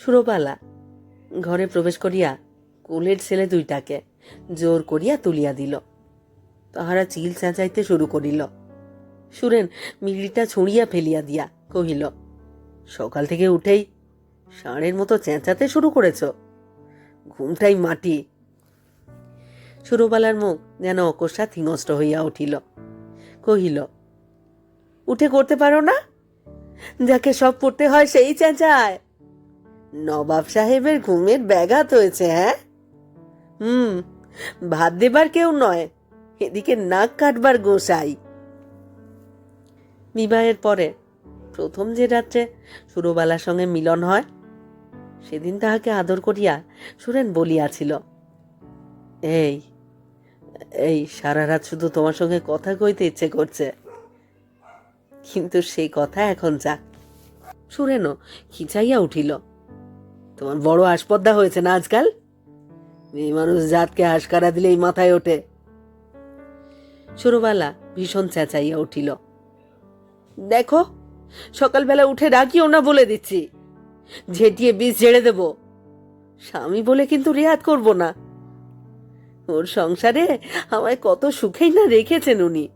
সুরবালা ঘরে প্রবেশ করিয়া কোলের ছেলে দুইটাকে জোর করিয়া তুলিয়া দিল। তাহারা চিল চেঁচাইতে শুরু করিল। সুরেন মিলিটা ছুঁড়িয়া ফেলিয়া দিয়া কহিল, সকাল থেকে উঠেই ষাঁড়ের মতো চেঁচাতে শুরু করেছ। ঘুমটাই মাটি সুরবালার মুখ যেন অকস্মাৎ হিংস্ত হইয়া উঠিল। কহিল, উঠে করতে পারো না? যাকে সব পড়তে হয় সেই চেঁচায়। নবাব সাহেবের ঘুমের ব্যাঘাত হয়েছে হ্যাঁ? হুম, ভাত দেবার কেউ নয়, এদিকে নাক কাটবার গোসাই। বিবাহের পরে প্রথম যে রাত্রে সুরবালার সঙ্গে মিলন হয়, সেদিন তাহাকে আদর করিয়া সুরেন বলিয়াছিল, এই এই, সারা রাত শুধু তোমার সঙ্গে কথা কইতে ইচ্ছে করছে। কিন্তু সেই কথা এখন যাক সুরেনও খিচাইয়া উঠিল তোমার বড় আসপদ্দা হয়েছে না আজকাল? মেয়ে মানুষ জাতকে আশকারা দিলেই মাথায় ওঠে। সুরবালা ভীষণ চেঁচাইয়া উঠিল। দেখো, সকালবেলা উঠে ডাকিও না বলে দিচ্ছি। ঝেটিয়ে বীজ ঝেড়ে দেব। স্বামী বলে কিন্তু রেয়াত করব না। ওর সংসারে আমায় কত সুখেই না রেখেছেন উনি।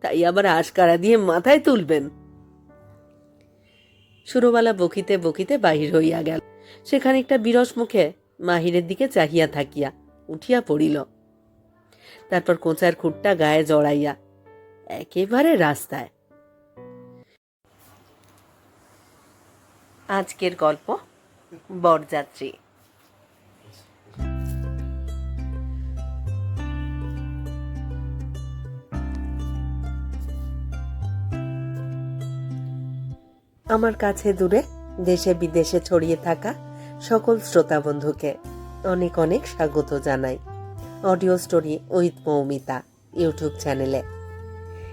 তাই আবার আশকারা দিয়ে মাথায় তুলবেন। সুরবালা বকিতে বকিতে বাহির হইয়া গেল। সেখানে একটা বিরস মুখে মাহিরের দিকে চাহিয়া থাকিয়া উঠিয়া পড়িল। তারপর কোঁচার খুঁটটা গায়ে জড়াইয়া একেবারে রাস্তায়। আজকের গল্প বরযাত্রী। আমার কাছে দূরে, দেশে বিদেশে ছড়িয়ে থাকা সকল শ্রোতা বন্ধুকে অনেক অনেক স্বাগত জানাই। Audio story with Moumita YouTube চ্যানেলে।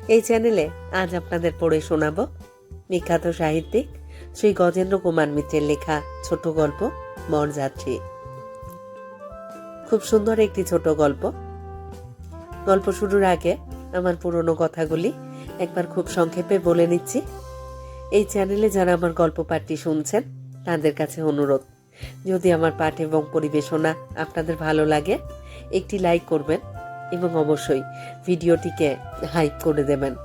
এই চ্যানেলে আজ আপনাদের পড়ে শোনাব বিখ্যাত সাহিত্যিক শ্রী গজেন্দ্র কুমার মিত্রের লেখা ছোট গল্প মরযাত্রী খুব সুন্দর একটি ছোট গল্প। গল্প শুরুর আগে আমার পুরনো কথাগুলি একবার খুব সংক্ষেপে বলে নিচ্ছি। এই চ্যানেলে যারা আমার গল্প পাঠটি শুনছেন, তাদের কাছে অনুরোধ। যদি আমার পাঠ এবং পরিবেশনা আপনাদের ভালো লাগে, একটি লাইক করবেন এবং অবশ্যই ভিডিওটিকে হাইপ করে দেবেন।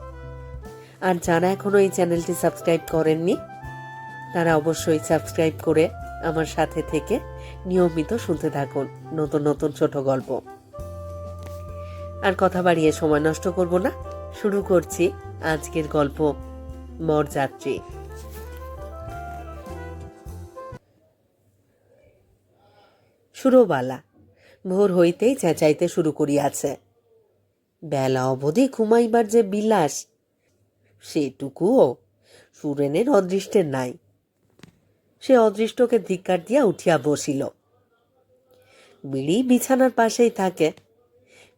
আর যারা এখনও এই চ্যানেলটি সাবস্ক্রাইব করেননি, তারা অবশ্যই সাবস্ক্রাইব করে আমার সাথে থেকে নিয়মিত শুনতে থাকুন নতুন নতুন ছোট গল্প। আর কথা বাড়িয়ে সময় নষ্ট করব না। শুরু করছি আজকের গল্প বরযাত্রী সুরবালা ভোর হইতেই চেঁচাইতে শুরু করিয়াছে। বেলা অবধি ঘুমাইবার যে বিলাস, সেটুকুও সুরেনের অদৃষ্টের নাই। সে অদৃষ্টকে ধিক্কার দিয়া উঠিয়া বসিল। বিড়ি বিছানার পাশেই থাকে।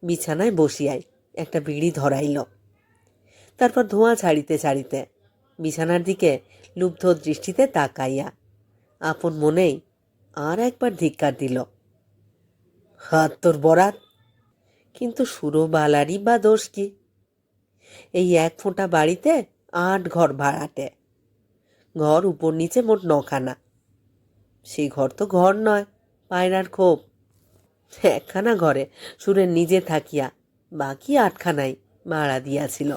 বিছানায় বসিয়াই একটা বিড়ি ধরাইল। তারপর ধোঁয়া ছাড়িতে ছাড়িতে বিছানার দিকে লুব্ধ দৃষ্টিতে তাকাইয়া আপন মনেই আর একবার ধিক্কার দিল। হাত তোর বরাত, কিন্তু সুরবালারই বা দোষ কি? এই এক ফোঁটা বাড়িতে আট ঘর ভাড়াটে। ঘর উপর নিচে মোট নখানা। সেই ঘর তো ঘর নয়, পায়রার খোপ। একখানা ঘরে সুরের নিজে থাকিয়া বাকি আটখানাই ভাড়া দিয়াছিল।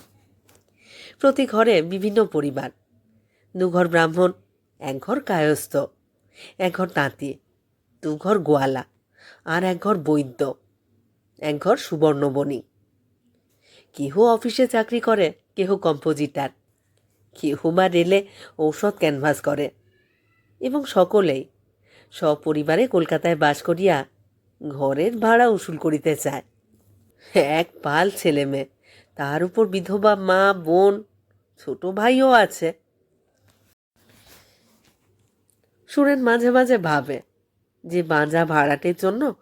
প্রতি ঘরে বিভিন্ন পরিবার। দুঘর ব্রাহ্মণ এক ঘর কায়স্থ এক ঘর তাঁতি, দুঘর গোয়ালা আর এক ঘর বৈদ্য এক ঘর সুবর্ণবণী। কেহ অফিসে চাকরি করে, কেহ কম্পোজিটার। কেহ বা রেলে ঔষধ ক্যানভাস করে। এবং সকলেই সপরিবারে কলকাতায় বাস করিয়া ঘরের ভাড়া উসুল করিতে চায়। এক পাল ছেলে মেয়ে তার উপর বিধবা মা, বোন ছোট ভাইও আছে। সুরেন মাঝে মাঝে ভাবে যে বাঁজা ভাড়াটের জন্য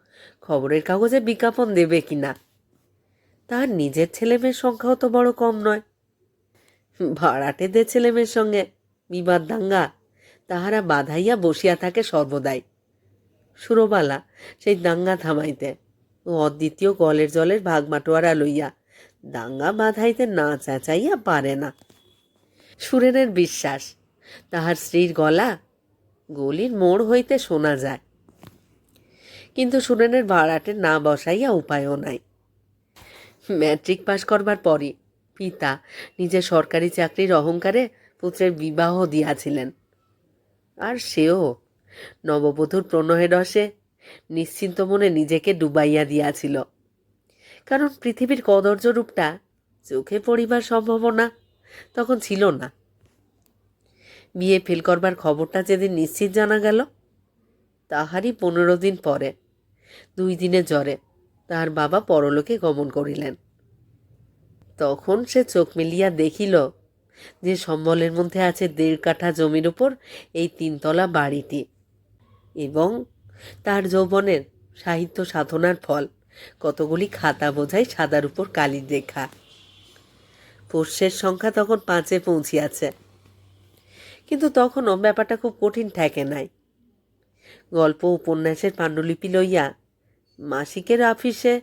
খবরের কাগজে বিজ্ঞাপন দেবে কিনা। তার নিজের ছেলেমেয়ের সংখ্যাও তো বড় কম নয়। ভাড়াটেদের ছেলেমেয়ের সঙ্গে, বিবাদ দাঙ্গা। তাহারা বাধাইয়া বসিয়া থাকে সর্বদাই। সুরবালা সেই দাঙ্গা থামাইতে ও অদ্বিতীয় কলের জলের ভাগ মাটোয়ারা লইয়া দাঙ্গা বাধাইতে না চেঁচাইয়া পারে না। সুরেনের বিশ্বাস। তাহার স্ত্রীর গলা গলির মোড় হইতে শোনা যায়। কিন্তু সুরেনের ভাড়াটে না বসাইয়া উপায়ও নাই। ম্যাট্রিক পাশ করবার পরই পিতা নিজের সরকারি চাকরির অহংকারে পুত্রের বিবাহ দিয়াছিলেন। আর সেও নববধূর প্রণয়ের রসে নিশ্চিন্ত মনে নিজেকে ডুবাইয়া দিয়াছিল। কারণ পৃথিবীর কদর্য রূপটা চোখে পড়িবার সম্ভাবনা তখন ছিল না। বিয়ে ফেল করবার খবরটা যেদিন নিশ্চিত জানা গেল, তাহারই পনেরো দিন পরে, দুই দিনে জ্বরে তাহার বাবা পরলোকে গমন করিলেন। তখন সে চোখ মেলিয়া দেখিল যে সম্বলের মধ্যে আছে দেড় কাঠা জমির উপর এই তিনতলা বাড়িটি এবং তার যৌবনের সাহিত্য সাধনার ফল, কতগুলি খাতা বোঝাই সাদার উপর কালির রেখা পোষ্যের সংখ্যা তখন পাঁচে পৌঁছিয়াছে। কিন্তু তখনও ব্যাপারটা খুব কঠিন ঠেকে নাই। গল্প, উপন্যাসের পাণ্ডুলিপি লইয়া মাসিকের অফিসে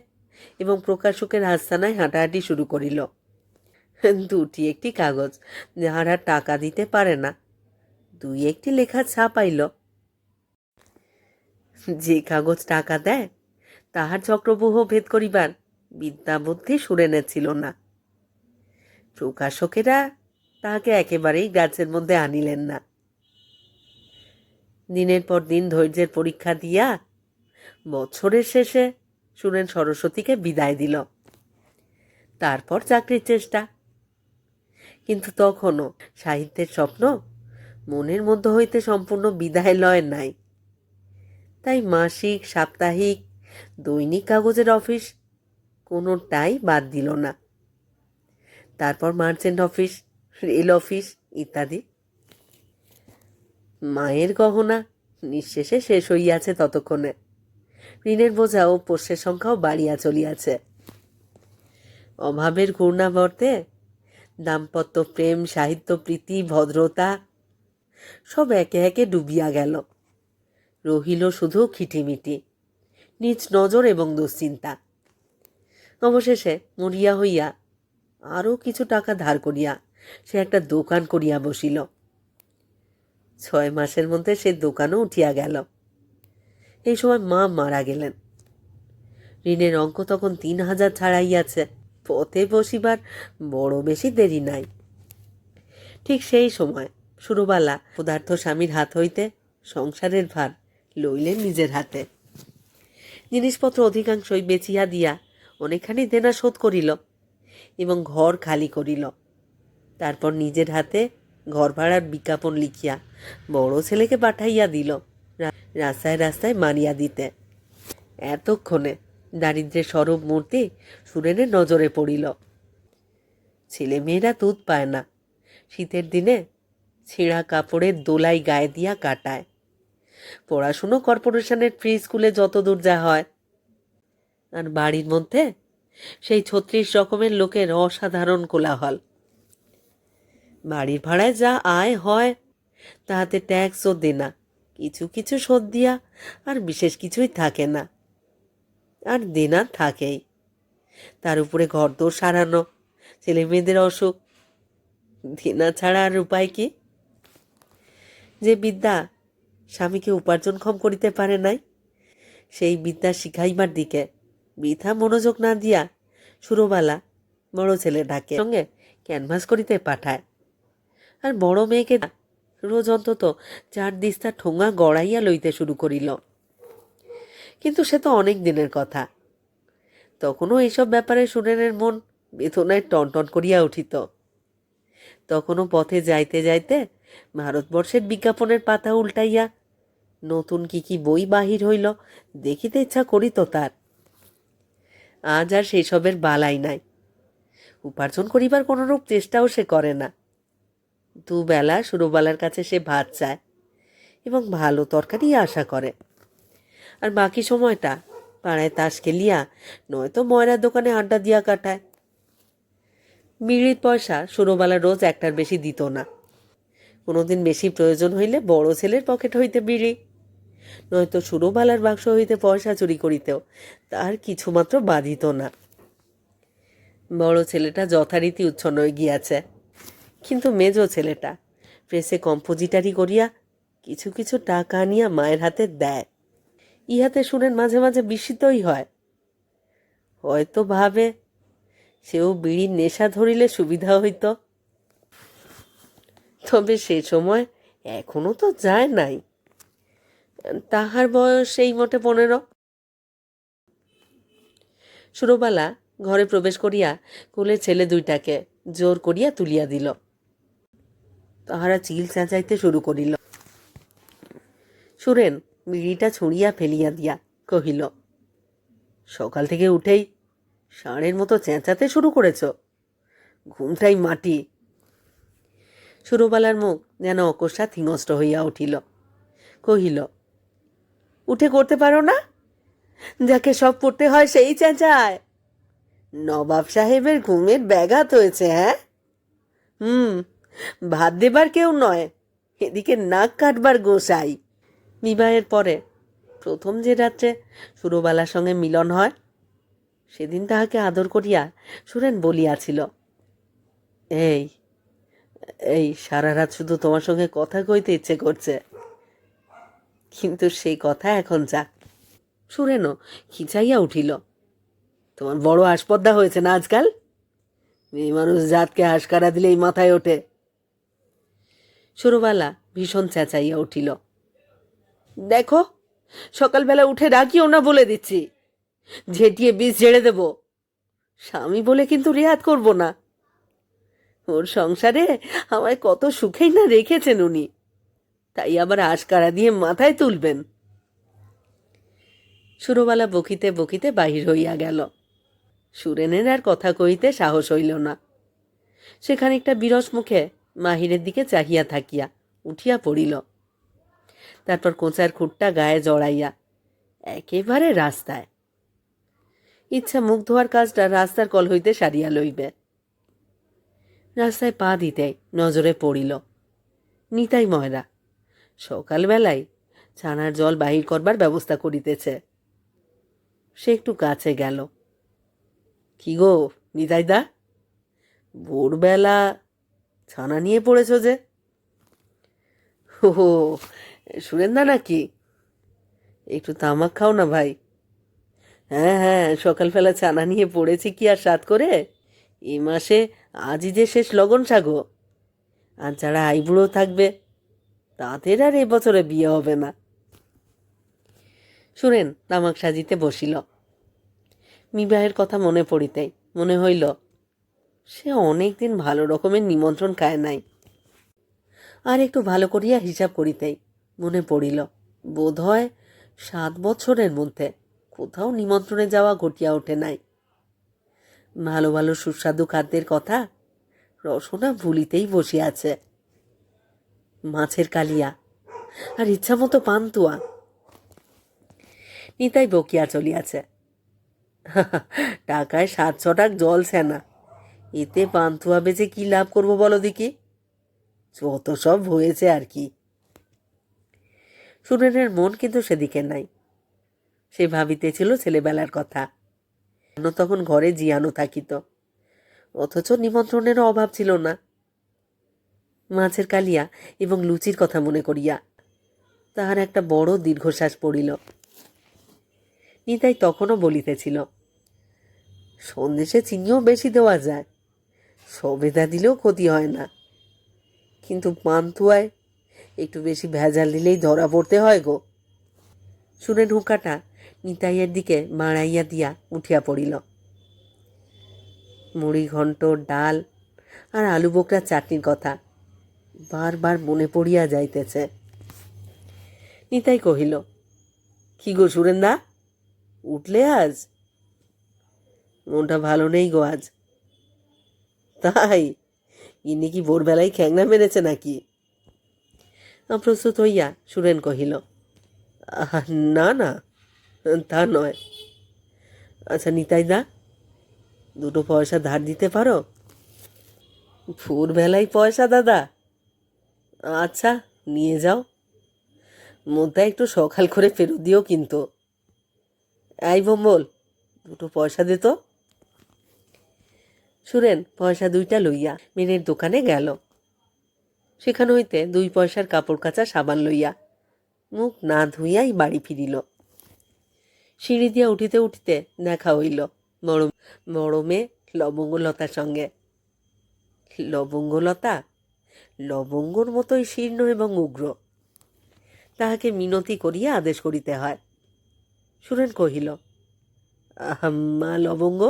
এবং প্রকাশকের আস্তানায় হাঁটাহাঁটি শুরু করিল। দুটি একটি কাগজ, যাহারা টাকা দিতে পারে না। দুই একটি লেখা ছাপাইল। যে কাগজ টাকা দেয়, তাহার চক্রবুহ ভেদ করিবার বিদ্যা বুদ্ধি সুরেনের ছিল না। প্রকাশকেরা তাহাকে একেবারেই গাছের মধ্যে আনিলেন না। দিনের পর দিন ধৈর্যের পরীক্ষা দিয়া বছরের শেষে সুরেন সরস্বতীকে বিদায় দিল। তারপর চাকরির চেষ্টা। কিন্তু তখনও সাহিত্যের স্বপ্ন মনের মধ্যে হইতে সম্পূর্ণ বিদায় লয় নাই। তাই মাসিক, সাপ্তাহিক, দৈনিক কাগজের অফিস কোনোটাই বাদ দিল না। তারপর মার্চেন্ট অফিস রেল অফিস ইত্যাদি। মায়ের গহনা নিঃশেষে শেষ হইয়াছে ততক্ষণে। ঋণের বোঝা ও পোষ্যের সংখ্যাও বাড়িয়া চলিয়াছে। অভাবের ঘূর্ণাবর্তে দাম্পত্য প্রেম, সাহিত্য, প্রীতি, ভদ্রতা সব একে একে ডুবিয়া গেল। রহিল শুধু খিটিমিটি, নিজ নজর এবং দুশ্চিন্তা। অবশেষে মরিয়া হইয়া আরও কিছু টাকা ধার করিয়া সে একটা দোকান করিয়া বসিল। ছয় মাসের মধ্যে সে দোকানও উঠিয়া গেল। এই সময় মা মারা গেলেন। ঋণের অঙ্ক তখন তিন হাজার ছাড়াইয়াছে। পথে বসিবার বড় বেশি দেরি নাই। ঠিক সেই সময় সুরবালা পদার্থ স্বামীর হাত হইতে সংসারের ভার লইলেন নিজের হাতে। জিনিসপত্র অধিকাংশই বেচিয়া দিয়া অনেকখানি দেনা শোধ করিল। এবং ঘর খালি করিল। তারপর নিজের হাতে ঘর ভাড়ার বিজ্ঞাপন লিখিয়া বড় ছেলেকে পাঠাইয়া দিল রাস্তায় রাস্তায় মারিয়া দিতে। এতক্ষণে দারিদ্রের স্বরূপ মূর্তি সুরেনের নজরে পড়িল। ছেলে মেয়েরা দুধ পায় না। শীতের দিনে ছেঁড়া কাপড়ের দোলাই গায়ে দিয়া কাটায়। পড়াশুনো কর্পোরেশনের ফ্রি স্কুলে যত দূর যা হয়। আর বাড়ির মধ্যে সেই ছত্রিশ রকমের লোকের অসাধারণ কোলাহল। বাড়ির ভাড়ায় যা আয় হয়, তাহাতে ট্যাক্সও দেনা, কিছু কিছু শোধ দিয়া, আর বিশেষ কিছুই থাকে না। আর দেনা থাকেই। তার উপরে ঘরদোর সারানো, ছেলে মেয়েদের অসুখ, দেনা ছাড়া আর উপায় কি? যে বিদ্যা স্বামীকে উপার্জনক্ষম করিতে পারে নাই, সেই বিদ্যা শিখাইবার দিকে বৃথা মনোযোগ না দিয়া সুরবালা বড় ছেলে ডাকে, সঙ্গে ক্যানভাস করিতে পাঠায়। আর বড় মেয়েকে রোজ অন্তত চার দিস্তা ঠোঙা গড়াইয়া লইতে শুরু করিল। কিন্তু সে তো অনেক দিনের কথা। তখনও এইসব ব্যাপারে সুরেনের মন বেদনায় টনটন করিয়া উঠিত। তখনও পথে যাইতে যাইতে ভারতবর্ষের বিজ্ঞাপনের পাতা উল্টাইয়া নতুন কি কি বই বাহির হইল দেখিতে ইচ্ছা করিত তার। আজ আর সেসবের বালাই নাই। উপার্জন করিবার কোনোরূপ চেষ্টাও সে করে না। দুবেলা সুরবালার কাছে সে ভাত চায় এবং ভালো তরকারি আশা করে। আর বাকি সময়টা পাড়ায় তাস খেলিয়া নয়তো ময়রার দোকানে আড্ডা দিয়া কাটায়। মিড়ির পয়সা সুরবালা রোজ একটার বেশি দিত না। কোনোদিন বেশি প্রয়োজন হইলে বড় ছেলের পকেট হইতে বিড়ি নয়তো সুরবালার বাক্স হইতে পয়সা চুরি করিতেও, তার কিছুমাত্র বাধিত না। বড় ছেলেটা যথারীতি উচ্ছন্ন হয়ে গিয়াছে। কিন্তু মেজ ছেলেটা প্রেসে কম্পোজিটারি করিয়া কিছু কিছু টাকা আনিয়া মায়ের হাতে দেয়। ইহাতে শুনেন মাঝে মাঝে বিস্মিতই হয়। হয়তো ভাবে সেও বিড়ির নেশা ধরিলে সুবিধা হইত। তবে সে সময় এখনও তো যায় নাই। তাহার বয়স এই মোটে পনেরো। সুরবালা ঘরে প্রবেশ করিয়া কোলের ছেলে দুইটাকে জোর করিয়া তুলিয়া দিল। তাহারা চিল চেঁচাইতে শুরু করিল। সুরেন বিড়িটা ছুঁড়িয়া ফেলিয়া দিয়া কহিল, সকাল থেকে উঠেই ষাঁড়ের মতো চেঁচাতে শুরু করেছ। ঘুমটাই মাটি। সুরবালার মুখ যেন অকস্মাৎ হিংস্র হইয়া উঠিল। কহিল উঠে করতে পারো না? যাকে সব পড়তে হয় সেই চেঁচায়। নবাব সাহেবের ঘুমের ব্যাঘাত হয়েছে হ্যাঁ? হুম, ভাত দেবার কেউ নয়, এদিকে নাক কাটবার গোসাই। বিবাহের পরে প্রথম যে রাত্রে সুরবালার সঙ্গে মিলন হয়, সেদিন তাহাকে আদর করিয়া সুরেন বলিয়াছিল, এই এই সারা রাত শুধু তোমার সঙ্গে কথা কইতে ইচ্ছে করছে। কিন্তু সেই কথা এখন যাক সুরেনও খিচাইয়া উঠিল। তোমার বড় আসপদ্দা হয়েছে না আজকাল? মেয়ে মানুষ জাতকে হাসকারা দিলেই মাথায় ওঠে। সুরবালা ভীষণ চেঁচাইয়া উঠিল। দেখো, সকালবেলা উঠে ডাকিও না বলে দিচ্ছি। ঝেঁটিয়ে বিষ ঝেড়ে দেব। স্বামী বলে কিন্তু রেয়াত করব না। ওর সংসারে আমায় কত সুখেই না রেখেছেন উনি। তাই আবার আশকারা দিয়ে মাথায় তুলবেন। সুরবালা বকিতে বকিতে বাহির হইয়া গেল। সুরেনের আর কথা কইতে সাহস হইল না। সেখানে একটা বিরস মুখে মাহিরের দিকে চাহিয়া থাকিয়া উঠিয়া পড়িল। তারপর কোঁচার খুঁটটা গায়ে জড়াইয়া একেবারে রাস্তায়। ইচ্ছা মুখ ধোয়ার কাজটা রাস্তার কল হইতে সারিয়া লইবে। রাস্তায় পা দিতে নজরে পড়িল, নিতাই ময়রা। সকালবেলায় ছানার জল বাহির করবার ব্যবস্থা করিতেছে। সে একটু কাছে গেল। কি গো, নিতাইদা, ভোরবেলা ছানা নিয়ে পড়েছ যে? ও সুরেন্দা নাকি? একটু তামাক খাও না ভাই। হ্যাঁ হ্যাঁ সকালবেলা ছানা নিয়ে পড়েছি কি আর সাত করে? এ মাসে আজই যে শেষ লগন সাগো আর যারা আইবুড়ো থাকবে তাদের আর এবছরে বিয়ে হবে না। শুনেন, তামাক সাজিতে বসিল। বিবাহের কথা মনে পড়িতে মনে হইল, সে অনেক দিন ভালো রকমের নিমন্ত্রণ খায় নাই। আর একটু ভালো করিয়া হিসাব করিতেই মনে পড়িল বোধ হয় সাত বছরের মধ্যে কোথাও নিমন্ত্রণে যাওয়া ঘটিয়া ওঠে নাই। ভালো ভালো সুস্বাদু খাদ্যের কথা রসনা ভুলিতেই বসিয়াছে। মাছের কালিয়া আর ইচ্ছা মতো পান্তুয়া। নিতাই বকিয়া চলিয়াছে। টাকায় সাত ছটাক জল সেনা। এতে পান্তুয়া বেচে কি লাভ করব বলো দেখি? যত সব হয়েছে আর কি। সুরেনের মন কিন্তু সেদিকে নাই। সে ভাবিতেছিল ছেলেবেলার কথা। তখন ঘরে জিয়ানো থাকিত। অথচ নিমন্ত্রণেরও অভাব ছিল না। মাছের কালিয়া এবং লুচির কথা মনে করিয়া তাহার একটা বড় দীর্ঘশ্বাস পড়িল। নিতাই তখনও বলিতেছিল, সন্দেশে চিনিও বেশি দেওয়া যায়, সবেদা দিলেও ক্ষতি হয় না। কিন্তু পান্তুয়ায় একটু বেশি ভেজাল দিলেই ধরা পড়তে হয় গো। শুনে ঢুকাটা নিতাইয়ের দিকে মাড়াইয়া দিয়া উঠিয়া পড়িল। মুড়ি ঘন্ট ডাল আর আলু বোকরা চাটনির কথা বারবার মনে পড়িয়া যাইতেছে। নিতাই কহিল কি গো সুরেন্দা উঠলে আজ? মনটা ভালো নেই গো আজ। তাই? ইনি কি ভোরবেলায় খ্যাংনা মেরেছে নাকি? প্রস্তুত হইয়া সুরেন কহিল। "আহা, না না তা নয়। আচ্ছা নিতাইদা দুটো পয়সা ধার দিতে পারো? ভোরবেলায় পয়সা দাদা। আচ্ছা নিয়ে যাও। মধ্যে একটু সকাল করে ফেরত দিও কিন্তু। এই বম্বল, দুটো পয়সা দে তো। সুরেন পয়সা দুইটা লইয়া মেনের দোকানে গেল। সেখান হইতে দুই পয়সার কাপড় কাচা সাবান লইয়া মুখ না ধুইয়াই বাড়ি ফিরিল। সিঁড়ি দিয়া উঠিতে উঠিতে দেখা হইল বড় মেয়ে লবঙ্গলতার সঙ্গে। লবঙ্গলতা? লবঙ্গর মতোই শীর্ণ এবং উগ্র। তাহাকে মিনতি করিয়া আদেশ করিতে হয়। সুরেন কহিল মা লবঙ্গ,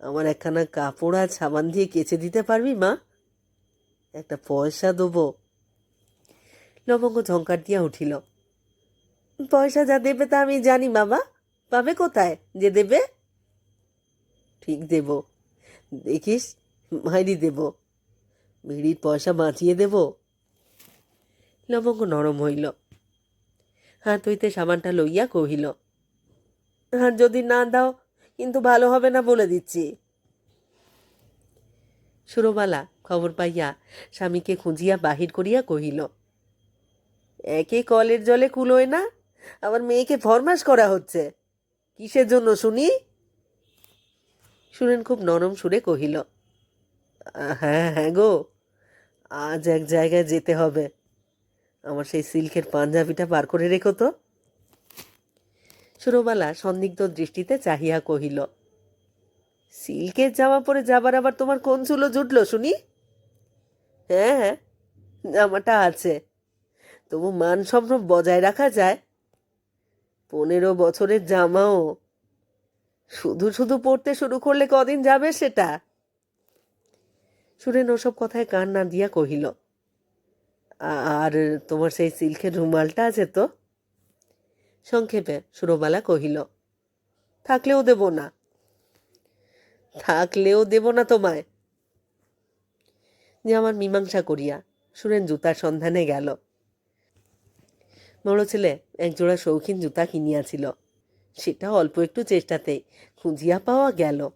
আমার একখানা কাপড় আর সাবান দিয়ে কেচে দিতে পারবি মা? একটা পয়সা দেবো। লবঙ্গ ঝঙ্কার দিয়া উঠিল, পয়সা যা দেবে তা আমি জানি বাবা। পাবে কোথায়? যে দেবে? ঠিক দেব। দেখিস, মাইরি দেব। বিড়ির পয়সা বাঁচিয়ে দেব? লবঙ্গ নরম হইল। হাত হইতে সাবানটা লইয়া কহিল, আর যদি না দাও, কিন্তু ভালো হবে না বলে দিচ্ছি। সুরবালা খবর পাইয়া স্বামীকে খুঁজিয়া বাহির করিয়া কহিল, একে কলের জলে কুলোয় না আবার মেয়েকে ফরমাস করা হচ্ছে। কিসের জন্য শুনি? শুনেন খুব নরম সুরে কহিল হ্যাঁ হ্যাঁ গো আজ এক জায়গায় যেতে হবে। আমার সেই সিল্কের পাঞ্জাবিটা বার করে রেখো তো। সুরবালা সন্দিগ্ধ দৃষ্টিতে চাহিয়া কহিল সিল্কের জামা পরে যাবার আবার তোমার কোন চুলো জুটলো শুনি? হ্যাঁ হ্যাঁ জামাটা আছে। তবু মান সম্ভ্রম বজায় রাখা যায়। পনেরো বছরের জামাও। শুধু শুধু পড়তে শুরু করলে কদিন যাবে সেটা? সুরেন ওসব কথায় কান না দিয়া কহিল আর তোমার সেই সিল্কের রুমালটা আছে তো? সংক্ষেপে সুরবালা কহিল, থাকলেও দেব না। থাকলেও দেব না তোমায়? যে আমার মীমাংসা করিয়া সুরেন জুতার সন্ধানে গেল। বড় ছেলে একজোড়া শৌখিন জুতা কিনিয়াছিল সেটা অল্প একটু চেষ্টাতেই খুঁজিয়া পাওয়া গেল।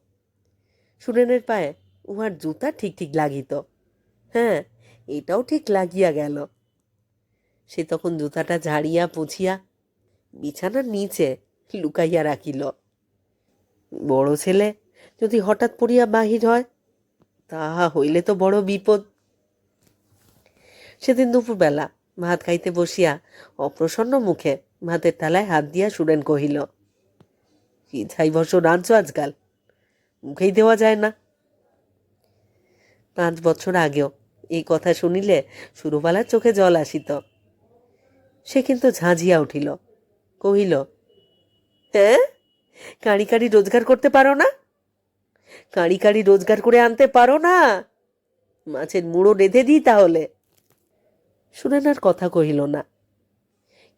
সুরেনের পায়ে উহার জুতা ঠিক ঠিক লাগিত। হ্যাঁ এটাও ঠিক লাগিয়া গেল। সে তখন জুতাটা ঝাড়িয়া পুছিয়া বিছানার নিচে লুকাইয়া রাখিল। বড় ছেলে যদি হঠাৎ পড়িয়া বাহির হয়, তাহা হইলে তো বড় বিপদ। সেদিন দুপুরবেলা ভাত খাইতে বসিয়া অপ্রসন্ন মুখে ভাতের থালায় হাত দিয়া সুরেন কহিল, কি ছাই বছর রাঁধছ আজকাল? মুখেই দেওয়া যায় না। পাঁচ বছর আগেও। এই কথা শুনিলে সুরবালার চোখে জল আসিত। সে কিন্তু ঝাঁঝিয়া উঠিল। কহিল হ্যাঁ? কাঁড়ি কাঁড়ি রোজগার করতে পারো না? কাঁড়ি কাঁড়ি রোজগার করে আনতে পারো না? মাছের মুড়ো রেঁধে দিই তাহলে? সুরেন আর কথা কহিল না।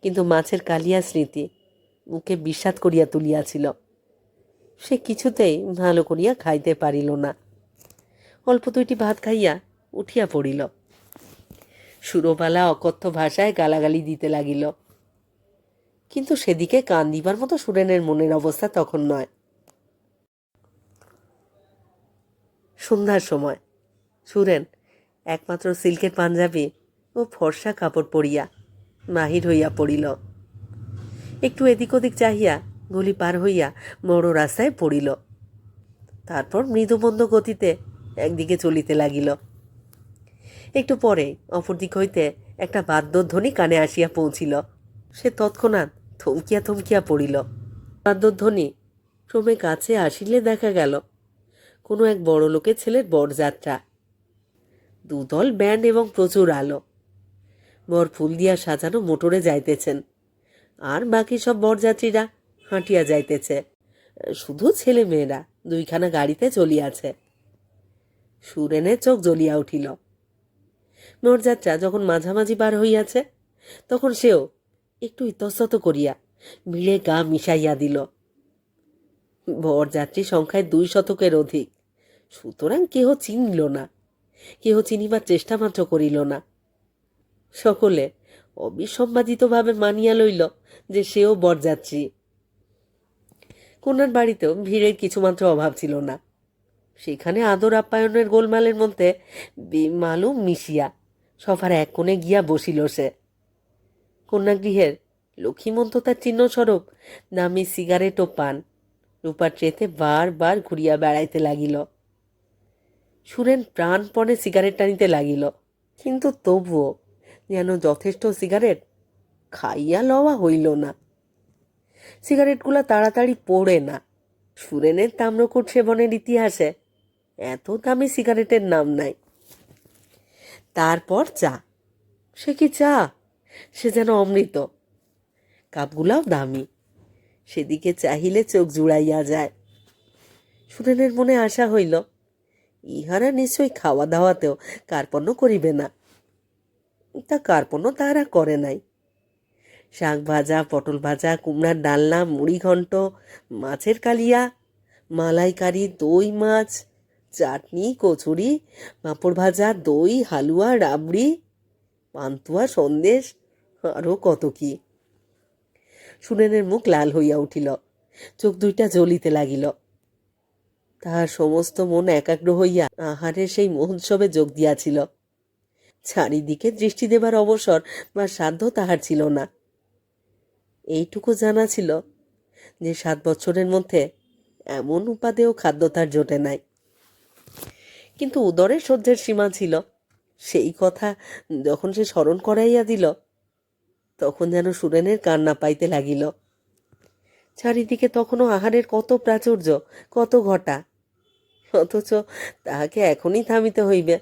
কিন্তু মাছের কালিয়া স্মৃতি মুখে বিষাদ করিয়া তুলিয়াছিল। সে কিছুতেই ভালো করিয়া খাইতে পারিল না। অল্প দুইটি ভাত খাইয়া উঠিয়া পড়িল। সুরবালা অকথ্য ভাষায় গালাগালি দিতে লাগিল। কিন্তু সেদিকে কান দিবার মতো সুরেনের মনের অবস্থা তখন নয়। সন্ধ্যার সময় সুরেন একমাত্র সিল্কের পাঞ্জাবি ও ফর্সা কাপড় পরিয়া মাহির হইয়া পড়িল। একটু এদিক ওদিক চাহিয়া গলি পার হইয়া বড় রাস্তায় পড়িল। তারপর মৃদুমন্দ গতিতে একদিকে চলিতে লাগিল। একটু পরে অপরদিক হইতে একটা বাদ্যধ্বনি কানে আসিয়া পৌঁছিল। সে তৎক্ষণাৎ থমকিয়া থমকিয়া পড়িল। বাদ্যধ্বনি ক্রমে কাছে আসিলে দেখা গেল, কোনো এক বড় লোকের ছেলের বরযাত্রা। দুদল ব্যান্ড এবং প্রচুর আলো। বর ফুল দিয়া সাজানো মোটরে যাইতেছেন, আর বাকি সব বরযাত্রীরা হাঁটিয়া যাইতেছে। শুধু ছেলে মেয়েরা দুইখানা গাড়িতে চলিয়াছে। সুরেনের চোখ জ্বলিয়া উঠিল। বরযাত্রা যখন মাঝামাঝি বার হইয়াছে, তখন সেও একটু ইতস্তত করিয়া ভিড়ে গা মিশাইয়া দিল। বরযাত্রী সংখ্যায় দুই শতকের অধিক, সুতরাং কেহ চিনিল না, কেহ চিনিবার চেষ্টা মাত্র করিল না। সকলে অবিসম্বাদিতভাবে মানিয়া লইল যে সেও বরযাত্রী। কন্যার বাড়িতেও ভিড়ের কিছুমাত্র অভাব ছিল না। সেখানে আদর আপ্যায়নের গোলমালের মধ্যে বেমালুম মিশিয়া সফার এক কোণে গিয়া বসিল সে। কন্যাগৃহের লক্ষ্মীমন্ততার চিহ্নস্বরূপ দামি সিগারেট ও পান। রূপার ট্রেতে বারবার ঘুরিয়া বেড়াইতে লাগিল। সুরেন প্রাণপণে সিগারেট টানিতে লাগিল। কিন্তু তবুও যেন যথেষ্ট সিগারেট খাইয়া লওয়া হইল না। সিগারেটগুলা তাড়াতাড়ি পড়ে না। সুরেনের তাম্রকূট সেবনের ইতিহাসে এত দামি সিগারেটের নাম নাই। তারপর চা। সে কি চা? সে যেন অমৃত। কাপগুলাও দামি। সেদিকে চাহিলে চোখ জুড়াইয়া যায়। সুরেনের মনে আশা হইল, ইহারা নিশ্চয়ই খাওয়া দাওয়াতেও কার্পণ্য করিবে না। তা কার্পণ্য তাহারা করে নাই। শাক ভাজা, পটল ভাজা, কুমড়ার ডালনা মুড়ি ঘন্ট মাছের কালিয়া, মালাইকারি, দই মাছ চাটনি, কচুরি, পাঁপড় ভাজা, দই, হালুয়া, রাবড়ি, পান্তুয়া, সন্দেশ আরও কত কি। সুরেনের মুখ লাল হইয়া উঠিল, চোখ দুইটা জ্বলিতে লাগিল। তাহার সমস্ত মন একাগ্র হইয়া আহারের সেই মহোৎসবে যোগ দিয়াছিল। চারিদিকে দৃষ্টি দেবার অবসর বা সাধ্য তাহার ছিল না। এইটুকু জানা ছিল যে সাত বছরের মধ্যে এমন উপাদেয় খাদ্য তার জোটে নাই। কিন্তু উদরের সহ্যের সীমা ছিল। সেই কথা যখন সে স্মরণ করাইয়া দিল, তখন যেন সুরেনের কান্না পাইতে লাগিল। চারিদিকে তখনও আহারের কত প্রাচুর্য, কত ঘটা, অথচ তাহাকে এখনই থামিতে হইবে।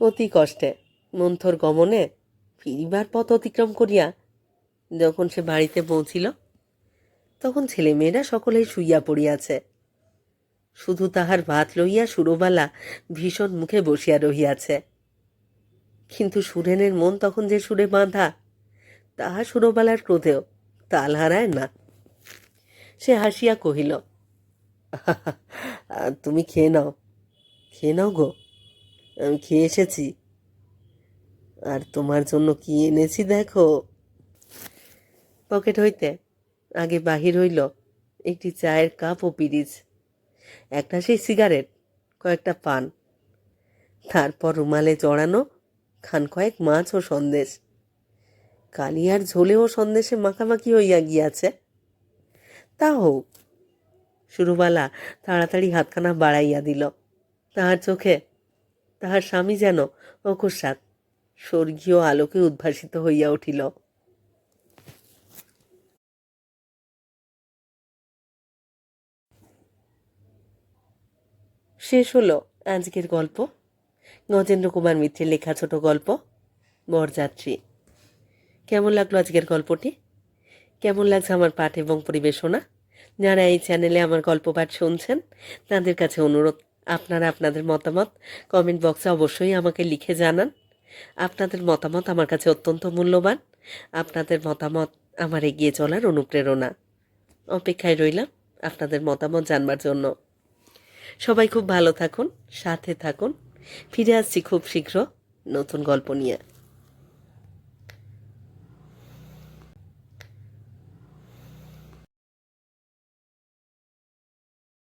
অতি কষ্টে মন্থর গমনে ফিরিবার পথ অতিক্রম করিয়া যখন সে বাড়িতে পৌঁছিল, তখন ছেলেমেয়েরা সকলেই শুইয়া পড়িয়াছে। শুধু তাহার ভাত লইয়া সুরবালা ভীষণ মুখে বসিয়া রহিয়াছে। কিন্তু সুরেনের মন তখন যে সুরে বাঁধা, তাহা সুরবালার ক্রোধেও তাল হারায় না। সে হাসিয়া কহিল তুমি খেয়ে নাও খেয়ে নাও গো, আমি খেয়ে এসেছি। আর তোমার জন্য কি এনেছি দেখো? পকেট হইতে আগে বাহির হইল একটি চায়ের কাপ ও পিরিচ। একটা সেই সিগারেট, কয়েকটা পান। তারপর রুমালে জড়ানো খান কয়েক মাছ ও সন্দেশ। কালিয়ার ঝোলেও সন্দেশে মাখামাখি হইয়া গিয়াছে। তা হোক, সুরবালা তাড়াতাড়ি হাতখানা বাড়াইয়া দিল। তাহার চোখে তাহার স্বামী যেন অকস্মাৎ স্বর্গীয় আলোকে উদ্ভাসিত হইয়া উঠিল। শেষ হলো আজকের গল্প। গজেন্দ্র কুমার মিত্রের লেখা ছোট গল্প, বরযাত্রী। কেমন লাগল আজকের গল্পটি? কেমন লাগছে আমার পাঠ এবং পরিবেশনা? যারা এই চ্যানেলে আমার গল্প পাঠ শুনছেন, তাদের কাছে অনুরোধ, আপনারা আপনাদের মতামত কমেন্ট বক্সে অবশ্যই আমাকে লিখে জানান। আপনাদের মতামত আমার কাছে অত্যন্ত মূল্যবান। আপনাদের মতামত আমার এগিয়ে চলার অনুপ্রেরণা। অপেক্ষায় রইলাম আপনাদের মতামত জানবার জন্য। সবাই খুব ভালো থাকুন সাথে থাকুন। ফিরে আসছি খুব শীঘ্র নতুন গল্প নিয়ে।